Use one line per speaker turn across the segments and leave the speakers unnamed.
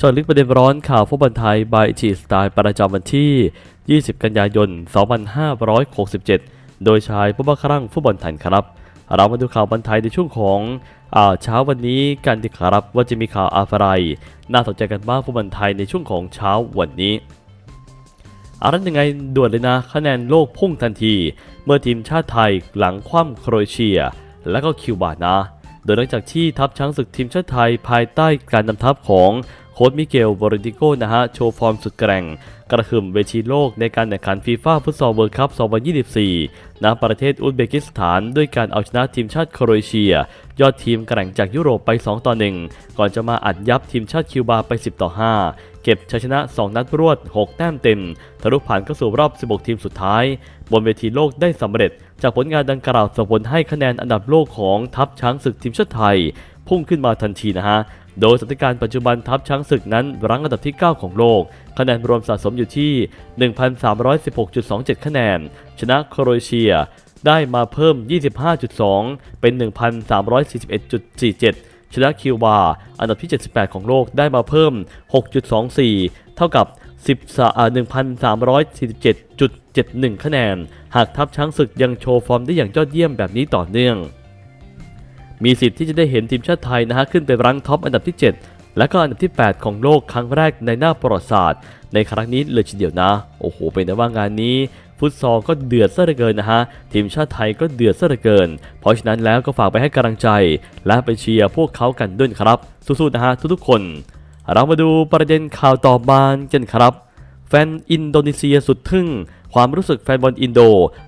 จอดลึกประเด็นร้อนข่าวฟุตบอลไทยบายจีสไตล์ประจำวันที่ 20 กันยายน 2567 โดยชายผู้บังคับฟุตบอลไทยครับ เรามาดูข่าวบอลไทยในช่วงของอาเช้าวันนี้กันดีครับว่าจะมีข่าวอะไรน่าสนใจกันบ้างฟุตบอลไทยในช่วงของเช้าวันนี้อารันยังไงด่วนเลยนะคะแนนโลกพุ่งทันที เมื่อทีมชาติไทยหลังคว่ำโครเอเชีย และก็คิวบานะ โดยหลังจากที่ทัพช้างศึกทีมชาติไทยภายใต้การนำทัพของ โค้ชมิเกลบริติโกนะฮะโชว์ฟอร์มสุดแกร่ง กระหึ่มเวทีโลกในการแข่งขันฟีฟ่าฟุตซอลเวิลด์คัพ 2024 ณ ประเทศอุซเบกิสถาน ด้วยการเอาชนะทีมชาติโครเอเชีย ยอดทีมแกร่งจากยุโรปไป 2 ต่อ 1 ก่อนจะมาอัดยับทีมชาติคิวบาไป 10 ต่อ 5เก็บชัยชนะ 2 นัดรวด 6 แต้มเต็ม ทะลุผ่านเข้าสู่รอบ 16 ทีมสุดท้าย บนเวทีโลกได้สำเร็จ จากผลงานดังกล่าวส่งผลให้คะแนนอันดับโลกของทัพช้างศึกทีมชาติไทย พุ่งขึ้นมาทันทีนะฮะ โดยสถานการณ์ปัจจุบันทัพช้างศึกนั้นรั้งอันดับที่ 9 ของโลก คะแนนรวมสะสมอยู่ที่ 1,316.27 คะแนน ชนะโครเอเชียได้มาเพิ่ม 25.2 เป็น 1,341.47 ชนะคิวบา อันดับที่ 78 ของโลกได้มาเพิ่ม 6.24 เท่ากับ1,347.71 คะแนน หากทัพช้างศึกยังโชว์ฟอร์มได้อย่างยอดเยี่ยมแบบนี้ต่อเนื่อง มีสิทธิ์ที่จะได้เห็นทีมชาติไทยนะฮะขึ้นไปรั้งท็อปอันดับที่ 7 และก็อันดับที่ 8 ของโลกครั้งแรกในหน้าประวัติศาสตร์ ในครั้งนี้เลยทีเดียวนะ โอ้โห เป็นแต่ว่างานนี้ฟุตซอลก็เดือดซะเหลือเกินนะฮะ ทีมชาติไทยก็เดือดซะเหลือเกิน เพราะฉะนั้นแล้วก็ฝากไปให้กำลังใจ และไปเชียร์พวกเขากันด้วยครับ สู้ๆนะฮะทุกๆคน เรามาดูประเด็นข่าวต่อมากันครับ แฟนอินโดนีเซียสุดทึ่ง ความรู้สึกแฟนบอลอินโด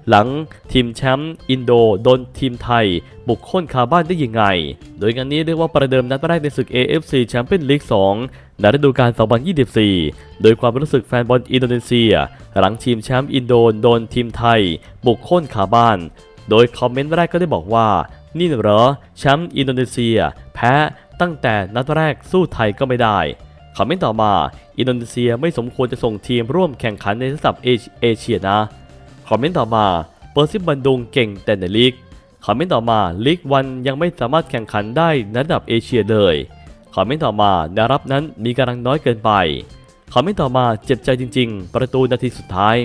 หลังทีมแชมป์อินโดโดนทีมไทย บุกค่นคาบ้านได้ยังไง โดยงานนี้เรียกว่าประเดิมนัดแรกในศึก AFC แชมเปี้ยนลีก 2 ในฤดูกาล 2024 โดยความรู้สึกแฟนบอลอินโดนีเซีย หลังทีมแชมป์อินโดโดนทีมไทย บุกค่นคาบ้าน โดยคอมเมนต์แรกก็ได้บอกว่า นี่เหรอแชมป์อินโดนีเซีย แพ้ตั้งแต่นัดแรกสู้ไทยก็ไม่ได้ คอมเมนต์ต่อมา อินโดนีเซียไม่สมควรจะส่งทีมร่วมแข่งขันในระดับเอเชียนะ คอมเมนต์ต่อมา เปอร์ซิบันดุงเก่งแต่ในลีก คอมเมนต์ต่อมา ลีกวันยังไม่สามารถแข่งขันได้ในระดับเอเชียเลย คอมเมนต์ต่อมาแนรับนั้นมีกำลังน้อยเกินไป คอมเมนต์ต่อมาเจ็บใจจริง ๆ ประตูนาทีสุดท้าย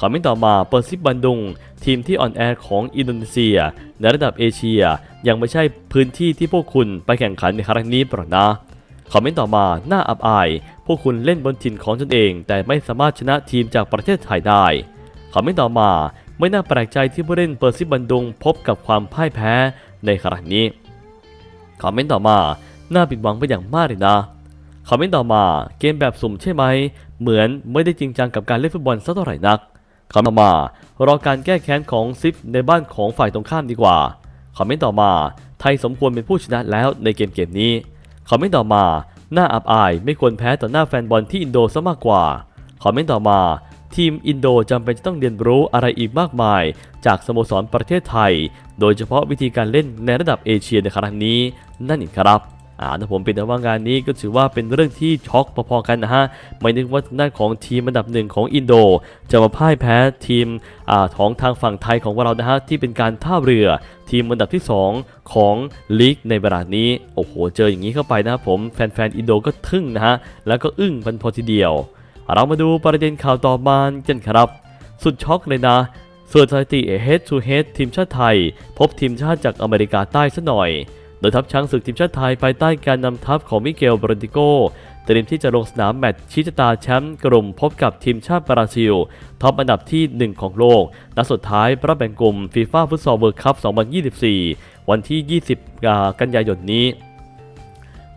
คอมเมนต์ต่อมา เปอร์ซิบันดุงทีมที่อ่อนแอของอินโดนีเซีย ในระดับเอเชียยังไม่ใช่พื้นที่ที่พวกคุณไปแข่งขันในครั้งนี้เปล่านะ คอมเมนต์ต่อมาน่าอับอาย พวกคุณเล่นบนถิ่นของตนเอง แต่ไม่สามารถชนะทีมจากประเทศไทยได้ คอมเมนต์ต่อมา ไม่น่าแปลกใจที่ผู้เล่นเปอร์ซิบันดุงพบกับความพ่ายแพ้ในครั้งนี้ คอมเมนต์ต่อมา น่าผิดหวังไปอย่างมากเลยนะ คอมเมนต์ต่อมาเกมแบบสุ่มใช่ไหม เหมือนไม่ได้จริงจังกับการเล่นฟุตบอลสักเท่าไหร่นัก คอมเมนต์ต่อมารอการแก้แค้นของซิฟในบ้านของฝ่ายตรงข้ามดีกว่า คอมเมนต์ต่อมา ไทยสมควรเป็นผู้ชนะแล้วในเกมเกมนี้ คอมเมนต์ต่อมา หน้าอับอายไม่ควรแพ้ต่อหน้าแฟนบอลที่อินโดซะมากกว่า คอมเมนต์ต่อมา ทีมอินโดจำเป็นจะต้องเรียนรู้อะไรอีกมากมาย จากสโมสรประเทศไทย โดยเฉพาะวิธีการเล่นในระดับเอเชียในครั้งนี้ นั่นเองครับ อ่าถ้าผมเป็นแต่ว่างานนี้ก็ถือว่าเป็นเรื่องที่ช็อกพอๆกันนะฮะ ไม่นึกว่าทางด้านของทีมอันดับหนึ่งของอินโด จะมาพ่ายแพ้ทีมอ่าของทางฝั่งไทยของเรานะฮะที่เป็นการท่าเรือ ทีมอันดับที่ 2 ของลีกในเวลานี้ โอ้โห เจออย่างนี้เข้าไปนะครับผมแฟนๆอินโดก็ทึ่งนะฮะ แล้วก็อึ้งเป็นพอทีเดียว เรามาดูประเด็นข่าวต่อมากันครับ สุดช็อกเลยนะส่วนสถิติ head to head ทีมชาติไทย พบทีมชาติจากอเมริกาใต้ซะหน่อย โดยทัพช้างศึกทีมชาติไทยภายใต้การนำทัพของมิเกลบรันติโกเตรียมที่จะลงสนามแมตช์ชี้ชะตาแชมป์กลุ่มพบกับทีมชาติบราซิลท็อปอันดับที่ 1 ของโลกนัดสุดท้ายประแบ่งกลุ่มฟีฟ่าฟุตซอลเวิร์คัพ 2024 วันที่ 20 กันยายนนี้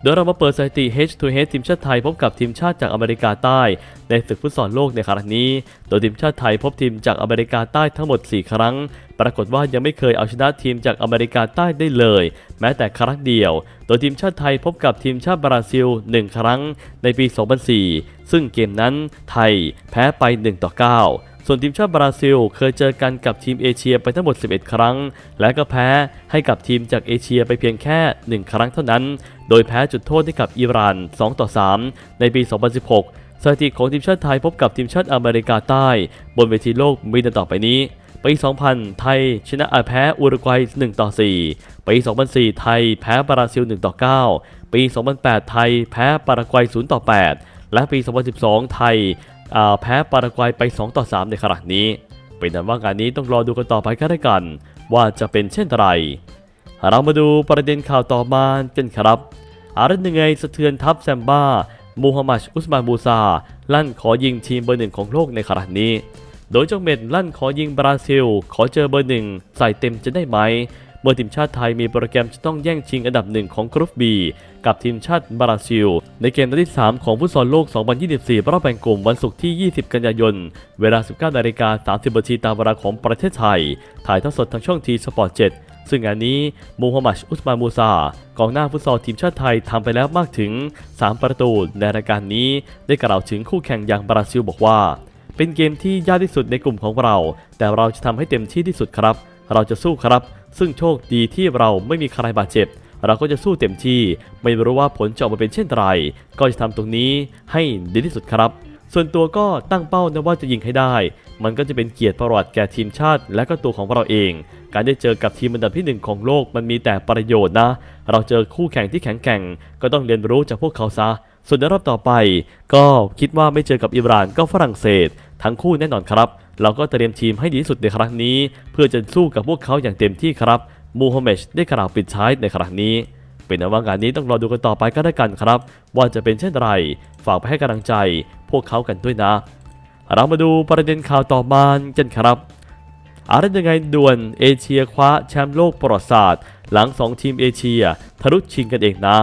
โดยเรามาเปิดสถิติ H to H ทีมชาติไทยพบกับทีมชาติจากอเมริกาใต้ ในศึกฟุตซอลโลกในครั้งนี้ โดยทีมชาติไทยพบทีมจากอเมริกาใต้ทั้งหมด 4 ครั้ง ปรากฏว่ายังไม่เคยเอาชนะทีมจากอเมริกาใต้ได้เลย แม้แต่ครั้งเดียว โดยทีมชาติไทยพบกับทีมชาติบราซิล 1 ครั้งในปี 2004 ซึ่งเกมนั้นไทยแพ้ไป 1 ต่อ 9 ส่วนทีมชาติบราซิล เคยเจอกันกับทีมเอเชียไปทั้งหมด 11 ครั้ง และก็แพ้ให้กับทีมจากเอเชียไปเพียงแค่ 1 ครั้งเท่านั้น โดยแพ้จุดโทษให้กับอิหร่าน 2 ต่อ 3 ในปี 2016 สถิติของทีมชาติไทยพบกับทีมชาติอเมริกาใต้ บนเวทีโลกมีดังต่อไปนี้ปี2000 ไทย ชนะอาแพ้อุรุกวัย1ต่อ4ปี2004 ไทย แพ้บราซิล1ต่อ9ปี 2008 ไทย แพ้ปารากวัย0ต่อ8และปี 2012 ไทย แพ้ปารากวัยไป 2 ต่อ 3 ในขณะนี้ เป็นนั้นว่างานนี้ต้องรอดูกันต่อไปก็ได้กัน ว่าจะเป็นเช่นไร เรามาดูประเด็นข่าวต่อมากันครับ อารันยังไงสะเทือนทัพแซมบ้ามูฮัมหมัดอุสมานบูซา ลั่นขอยิงทีมเบอร์หนึ่งของโลกในขณะนี้ โดยเจ้าเม็ดลั่นขอยิงบราซิล ขอเจอเบอร์หนึ่งใส่เต็มจะได้ไหม เมื่อทีมชาติไทยมีโปรแกรมจะต้องแย่งชิงอันดับหนึ่งของกรุ๊ป B กับทีมชาติบราซิล ในเกมนัดที่ 3 ของฟุตซอลโลก 2024 รอบแบ่งกลุ่มวันศุกร์ที่ 20 กันยายน เวลา 19นาฬิกา30นาทีตามเวลาของประเทศไทย ถ่ายทอดสดทางช่องทีสปอร์ต7ซึ่งงานนี้มูฮัมหมัดอุสมานมูซากองหน้าฟุตซอลทีมชาติไทยทำไปแล้วมากถึง 3 ประตูในรายการนี้ได้กล่าวถึงคู่แข่งอย่างบราซิลบอกว่า เป็นเกมที่ยากที่สุดในกลุ่มของเรา แต่เราจะทำให้เต็มที่ที่สุดครับ เราจะสู้ครับ ซึ่งโชคดีที่เราไม่มีใครบาดเจ็บ เราก็จะสู้เต็มที่ ไม่รู้ว่าผลจะออกมาเป็นเช่นไร ก็จะทำตรงนี้ให้ดีที่สุดครับ ส่วนตัวก็ตั้งเป้านะว่าจะยิงให้ได้ มันก็จะเป็นเกียรติประวัติแก่ทีมชาติ และก็ตัวของเราเอง การได้เจอกับทีมอันดับที่หนึ่งของโลกมันมีแต่ประโยชน์นะ เราเจอคู่แข่งที่แข็งแกร่ง ก็ต้องเรียนรู้จากพวกเขาซะ ส่วนในรอบต่อไป ก็คิดว่าไม่เจอกับอิหร่านก็ฝรั่งเศส ทั้งคู่แน่นอนครับเราก็เตรียมทีมให้ดีที่สุดในครั้งนี้ เพื่อจะสู้กับพวกเขาอย่างเต็มที่ครับ มูฮัมหม็ดได้กล่าวปิดท้ายในครั้งนี้ เป็นนว่างานนี้ต้องรอดูกันต่อไปก็ได้กันครับ ว่าจะเป็นเช่นไรฝากไปให้กำลังใจ พวกเขากันด้วยนะ เรามาดูประเด็นข่าวต่อมากันครับอะไรยังไงด่วนเอเชียคว้าแชมป์โลกประวัติศาสตร์ หลัง 2 ทีมเอเชียทะลุชิงกันเองนะ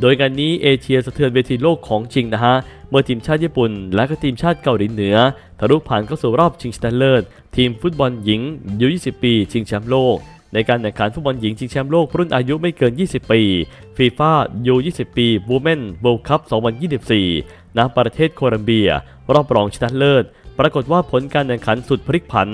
โดยการนี้เอเชียสะเทือนเวทีโลกของจริงนะฮะ เมื่อทีมชาติญี่ปุ่น และก็ทีมชาติเกาหลีเหนือทะลุผ่านเข้าสู่รอบชิงชนะเลิศ ทีมฟุตบอลหญิงอายุ20 ปี ชิงแชมป์โลก ในการแข่งขันฟุตบอลหญิงชิงแชมป์โลกรุ่นอายุไม่เกิน 20 ปีฟีฟ่ายู20 ปี Women World Cup 2024 ณ ประเทศโคลัมเบีย รอบรองชนะเลิศ ปรากฏว่าผลการแข่งขันสุดพลิกผัน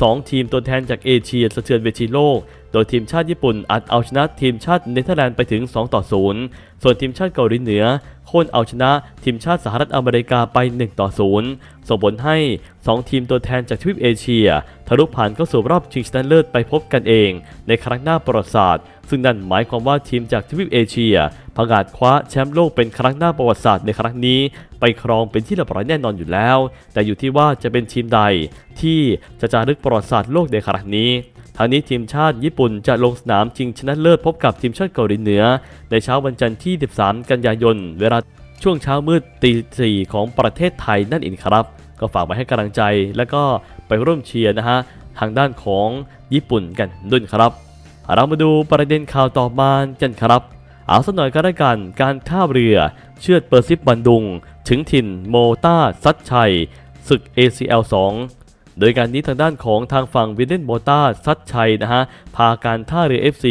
2 ทีมตัวแทนจากเอเชียสะเทือนเวทีโลก โดยทีมชาติญี่ปุ่นอัดเอาชนะทีมชาติเนเธอร์แลนด์ไปถึง 2 ต่อ 0 ส่วนทีมชาติเกาหลีเหนือโค่นเอาชนะทีมชาติสหรัฐอเมริกาไป 1 ต่อ 0 ส่งผลให้ 2 ทีมตัวแทนจากทวีปเอเชีย ทะลุผ่านเข้าสู่รอบชิงชนะเลิศไปพบกันเอง ในครั้งหน้าประวัติศาสตร์ ซึ่งนั่นหมายความว่าทีมจากทวีปเอเชียประกาศคว้าแชมป์โลกเป็นครั้งหน้าประวัติศาสตร์ในครั้งนี้ ไปครองเป็นที่เรียบร้อยแน่นอนอยู่แล้ว แต่อยู่ที่ว่าจะเป็นทีมใดที่จะจารึกประวัติศาสตร์โลกในครั้งนี้ทางนี้ทีมชาติญี่ปุ่นจะลงสนามชิงชนะเลิศพบกับทีมชาติเกาหลีเหนือ ในเช้าวันจันทร์ที่ 13 กันยายน เวลาช่วงเช้ามืดตีสี่ของประเทศไทยนั่นเองครับ ก็ฝากไปให้กำลังใจแล้วก็ไปร่วมเชียร์นะฮะ ทางด้านของญี่ปุ่นกันด้วยครับ เรามาดูประเด็นข่าวต่อมากันครับ เอาสักหน่อยก็ได้กันการท่าเรือเชือดเปอร์ซิปบันดุง ถึงถิ่นโมต้าซัดชัยศึก ACL 2 โดยการนี้ทางด้านของทางฝั่งวินเดนโบตาซัดชัยนะฮะ พาการท่าเรือ FC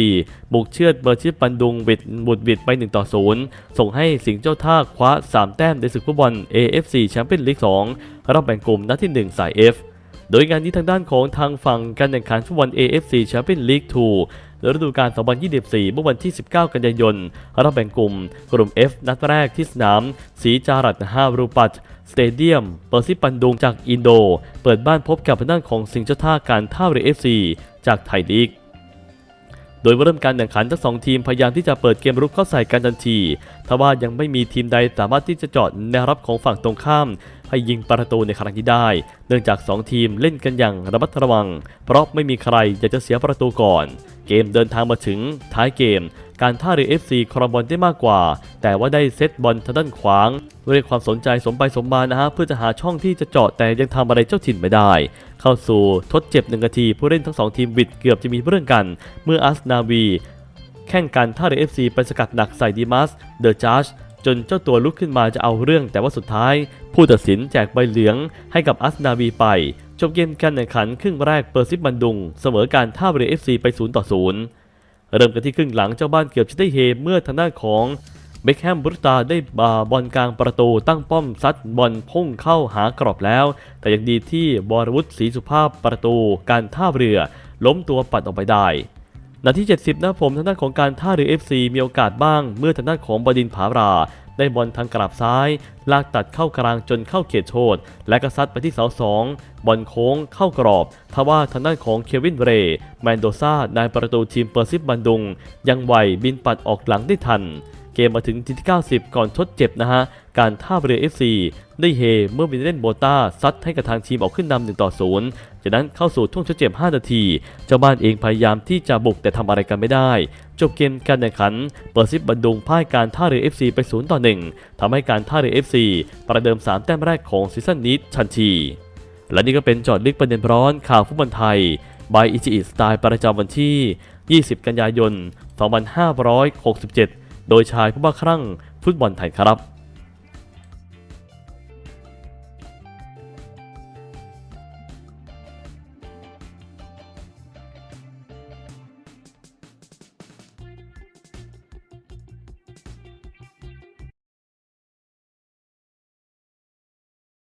บุกเชือดเบอร์ชิปปันดุงบิดบุดบิดไป 1 ต่อ 0 ส่งให้สิงห์เจ้าท่าคว้า 3 แต้มในศึกฟุตบอล AFC แชมเปี้ยนลีก 2รอบแบ่งกลุ่มนัดที่ 1 สาย F โดยงานนี้ทางด้านของทางฝั่งการแข่งขันฟุตบอล AFC Champions League 2 ฤดูกาล 2024 เมื่อวันที่ 19 กันยายนรับแบ่งกลุ่ม กลุ่ม F นัดแรกที่สนามสีจารัตฮารูปัตสเตเดียม เปอร์ซิปันดุงจากอินโด เปิดบ้านพบกับทางด้านของสิงห์เจ้าท่าการท่าเรือเอฟซีจากไทยลีก โดยเริ่มการแข่งขันทั้งสองทีมพยายามที่จะเปิดเกมรุกเข้าใส่กันทันที ทว่ายังไม่มีทีมใดสามารถที่จะจอดแนวรับของฝั่งตรงข้าม ให้ยิงประตูในครั้งนี้ได้ เนื่องจาก 2 ทีมเล่นกันอย่างระมัดระวัง เพราะไม่มีใครอยากจะเสียประตูก่อน เกมเดินทางมาถึงท้ายเกม การท่าเรือ FC ครองบอลได้มากกว่า แต่ว่าได้เซตบอลทางด้านขวางเรียกความสนใจสมไปสมมานะฮะเพื่อจะหาช่องที่จะเจาะแต่ยังทำอะไรเจ้าถิ่นไม่ได้ เข้าสู่ทดเจ็บหนึ่งนาที ผู้เล่นทั้งสองทีมบิดเกือบจะมีเรื่องกัน เมื่ออัสนาวีแข่งกันท่าเรือ FC ไปสกัดหนักใส่ดีมัสเดอะจัสจนเจ้าตัวลุกขึ้นมาจะเอาเรื่อง แต่ว่าสุดท้าย ผู้ตัดสินแจกใบเหลืองให้กับอัสนาวีไปจบเกมการแข่งขันครึ่งแรกเปอร์ซิปบันดุง เสมอการท่าเรือ FC ไป0ต่อ0 เริ่มกันที่ครึ่งหลังเจ้าบ้านเกือบจะได้เฮเมื่อทางด้านของเบคแฮมบรุตตาได้บาบอลกลางประตูตั้งป้อมซัดบอลพุ่งเข้าหากรอบแล้ว แต่ยังดีที่บรวุฒิศรีสุภาพประตูการท่าเรือ ล้มตัวปัดออกไปได้นาที 70 นะผมทางด้านของการท่าเรือ FC มีโอกาสบ้าง เมื่อทางด้านของบดินผารา ได้บอลทางกราบซ้าย ลากตัดเข้ากลางจนเข้าเขตโทษ และกระซัดไปที่เสาสองบอลโค้งเข้ากรอบ ทว่าทางด้านของเควินเรย์แมนโดซานายประตูทีมเปอร์ซิฟบันดุง ยังไหวบินปัดออกหลังได้ทัน เกมมาถึงทีที่ 90 ก่อนทดเจ็บนะฮะ การท่าเรือ FC ได้เฮเมื่อวินเล่นโบต้าซัดให้กับทางทีมออกขึ้นนำ1ต่อ0จากนั้นเข้าสู่ช่วงทดเจ็บ 5 นาที เจ้าบ้านเองพยายามที่จะบุกแต่ทำอะไรกันไม่ได้ จบเกมการแข่งขัน เปิดซิปบันดุงพ่ายการท่าเรือ FC ไป0ต่อ1ทำให้การท่าเรือ FC ประเดิม 3 แต้มแรกของซีซั่นนี้ทันที และนี่ก็เป็นจอดลึกประเด็นร้อนข่าวฟุตบอลไทยบายอิจิอิสไตล์ประจำวันที่ 20 กันยายน 2567 โดยชายผู้บ้าคลั่งฟุตบอลไทยครับ